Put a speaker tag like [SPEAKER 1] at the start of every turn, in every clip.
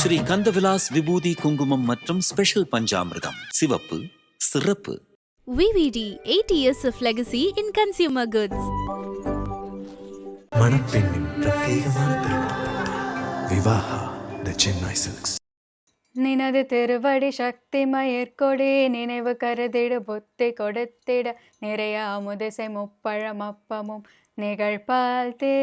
[SPEAKER 1] ஸ்ரீ கந்தவிலாஸ் விபூதி குங்குமம் மற்றும் ஸ்பெஷல் பஞ்சாமிர்தம். சிவப்பு சிறப்பு.
[SPEAKER 2] VVD 80 years of legacy in consumer goods.
[SPEAKER 3] மணப்பெண்ணின் பிரத்யேகமான விவாஹா த சென்னை சில்க்ஸ்.
[SPEAKER 4] நினது திருவடி சக்தி மயற்கொடி நினைவு கருதிடு புத்தி கொடுத்திட நிறைய அமுதிசை முப்பழம் அப்பமும் நிகழ்பால் தே.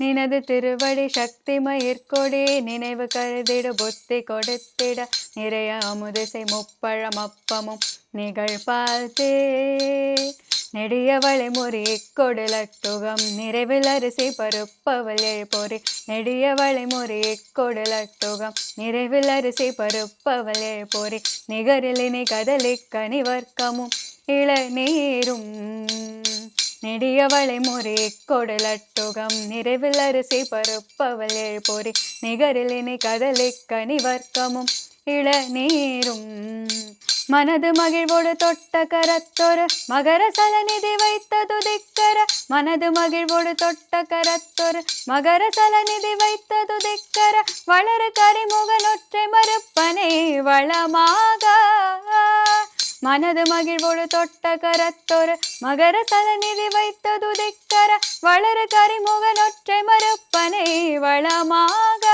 [SPEAKER 4] நினது திருவடி சக்தி மயிர்கொடி நினைவு கருதிடு புத்தி கொடுத்திட நிறைய அமுதிசை முப்பழம் அப்பமும் நிகழ்பால் தே நெடிய வழிமுறை இக்கொடுலட்டுகம் நிறைவில் அரிசி பருப்பவள் எழுப்பொறி நெடிய வழிமுறை இக்கொடுலட்டுகம் நிறைவில் அரிசி பருப்பவள் எழுப்பொறி நிகரில் இனி கதலி கனிவர்க்கமும் இளநீரும் நெடியவளை முறை கொடலட்டுகம் நிறைவில் அரிசி பருப்பவள் எழுப்பொறி நிகரில் இனி கதலி கனிவர்க்கமும் இளநீரும் மனது மகிழ்வோடு தொட்ட கரத்தொரு மகர சலநிதி வைத்தது திக்கர. மனது மகிழ்வோடு தொட்ட கரத்தொரு மகர சலநிதி வைத்தது திக்கர. வளர கரிமுகனொற்றை மறுப்பனை வளமாக. மனது மகிழ்வோடு தொட்ட கரத்தொரு மகர சலநிதி வைத்தது திக்கர வளர கரிமுகனொற்றை மறுப்பனை வளமாக.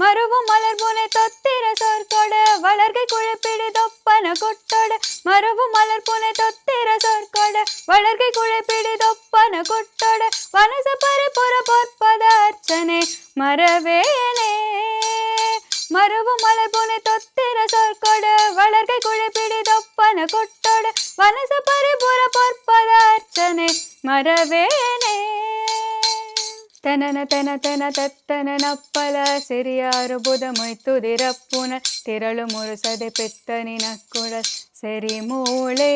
[SPEAKER 4] மருவும் மலர் புனை தொத்திர சொற்கொடு வளர்கை குழப்பிடு தொப்பன கொட்டொடு மருவும் மலர் புனை தொத்திர சொற்கொடு வளர்கை குழப்பிடு தொப்பன கொட்டொடு வனச பரிபுற பொற்பதார்ச்சனை மரவேனே மருவும் மலர் புனை தொத்திர சொற்கொடு வளர்கை குழப்பிடு தொப்பன கொட்டோடு வனச பரிபுற பொற்பத அர்ச்சனை மரவேனே ತನನ ತನ ತನ ತತ್ತನ ನಪ್ಪಲ ಸಿರಿಯಾರು ಬುಧ ಮೊಯ್ತುದಿರಪ್ಪುನ ತಿರಳು ಮುರುಸದೆ ಪೆತ್ತನಿನ ಕುಡ ಸರಿ ಮೂಳೆ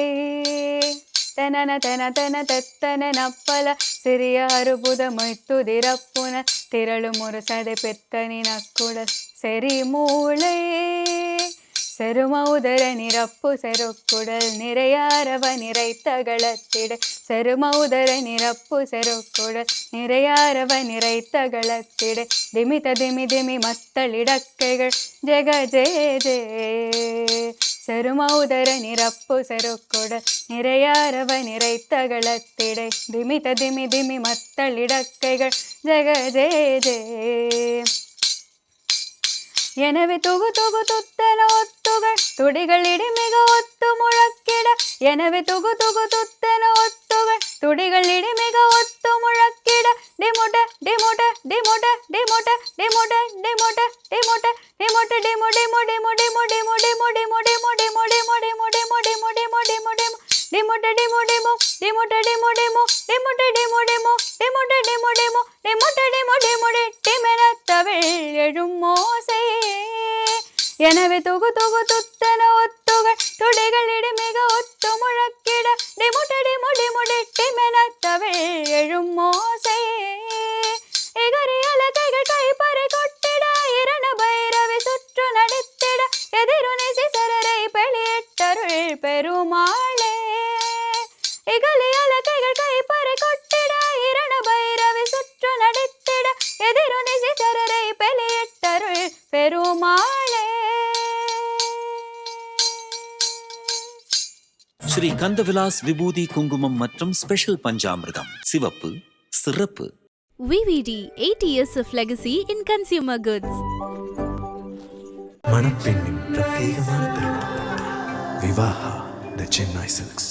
[SPEAKER 4] ತನನ ತನ ತನ ತತ್ತನ ನಪ್ಪಲ ಸಿರಿಯಾರು ಬುಧ ಮೊಯ್ತುದಿರಪ್ಪುನ ತಿರಳು ಮುರುಸದೆ ಪೆತ್ತನಿನ ಕುಡ ಸರಿ ಮೂಳೆ செருமௌதர நிரப்பு செருக்குடல் நிறையாரவ நிறைத்தகளத்திட செருமௌதர நிரப்பு செருக்குடல் நிறையாரவ நிறைத்தகளத்திட திமித திமி திமி மத்தளிடக்கைகள் ஜெக ஜே ஜே. செருமௌதர நிரப்பு செருக்குடல் நிறையாரவ நிறைத்தகளத்திடை திமித திமி திமி மத்தளிடக்கைகள் ஜெக ஜே ஜே. எனவே தொகு தொகு துத்தன ஒத்துகள் துடிகள் இடிமிக ஒத்து முழக்கிட எனவே தொகு தொகு துத்தன ஒத்துகள் துடிகள் இடிமிக ஒத்து முழக்கிட டிமுட டிமுட டிமுட டிமுட டிமுட டிமுட டிமுட டிமுட டிமு டிமு டிமு டிமு டிமு டிமு டிமு டிமு டிமு டிமு டிமு டிமு டிமு டிமு டிமு டிமு டிமுட டிமு டிமு டிமுட டிமு டிமு டிமுட டிமு டிமு டெமோடே டெமோ டெமோ டெமோடே டெமோ டெமோடே டெமென தமிழ் எழும் மோசையே எனவே தொகு தொகு துத்தன ஒத்துகள் துடைகளிடு மிக ஒத்து முழக்கிட. டெமோடே டெமோ டெமோடே டெமென தமிழ் எழும் மோசையே எகரியல கைகள் கைப்பறை கொட்டிட இரண பைரவி சுற்று நடித்திட. எதிருனை சிசரரை பெளியிட்டருள் பெருமாளே. இகலியல கை
[SPEAKER 1] ஸ்ரீ கந்தவிலாஸ் விபூதி குங்குமம் மற்றும் ஸ்பெஷல் பஞ்சாமிர்தம். சிவப்பு சிறப்பு.
[SPEAKER 2] VVD 80 years of legacy in consumer goods.
[SPEAKER 3] மணப்பெண்ணின் பிரத்யேகமான விவாஹா த சென்னை சில்க்ஸ்